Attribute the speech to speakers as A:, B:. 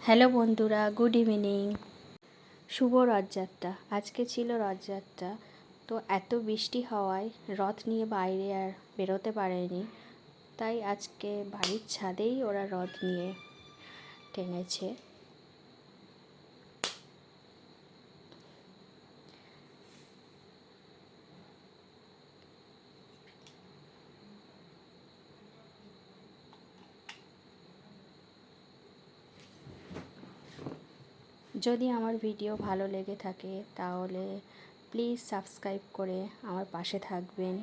A: Hello বন্ধুরা, good evening. শুভ রথযাত্রা। আজকে ছিল রথযাত্রা। তো এত বৃষ্টি হওয়ায় রথ নিয়ে বাইরে আর বেরোতে পারেনি। তাই আজকে বাড়ির ছাদেই ওরা রথ নিয়ে টেনেছে। যদি আমার ভিডিও ভালো লেগে থাকে তাহলে প্লিজ সাবস্ক্রাইব করে আমার পাশে থাকবেন।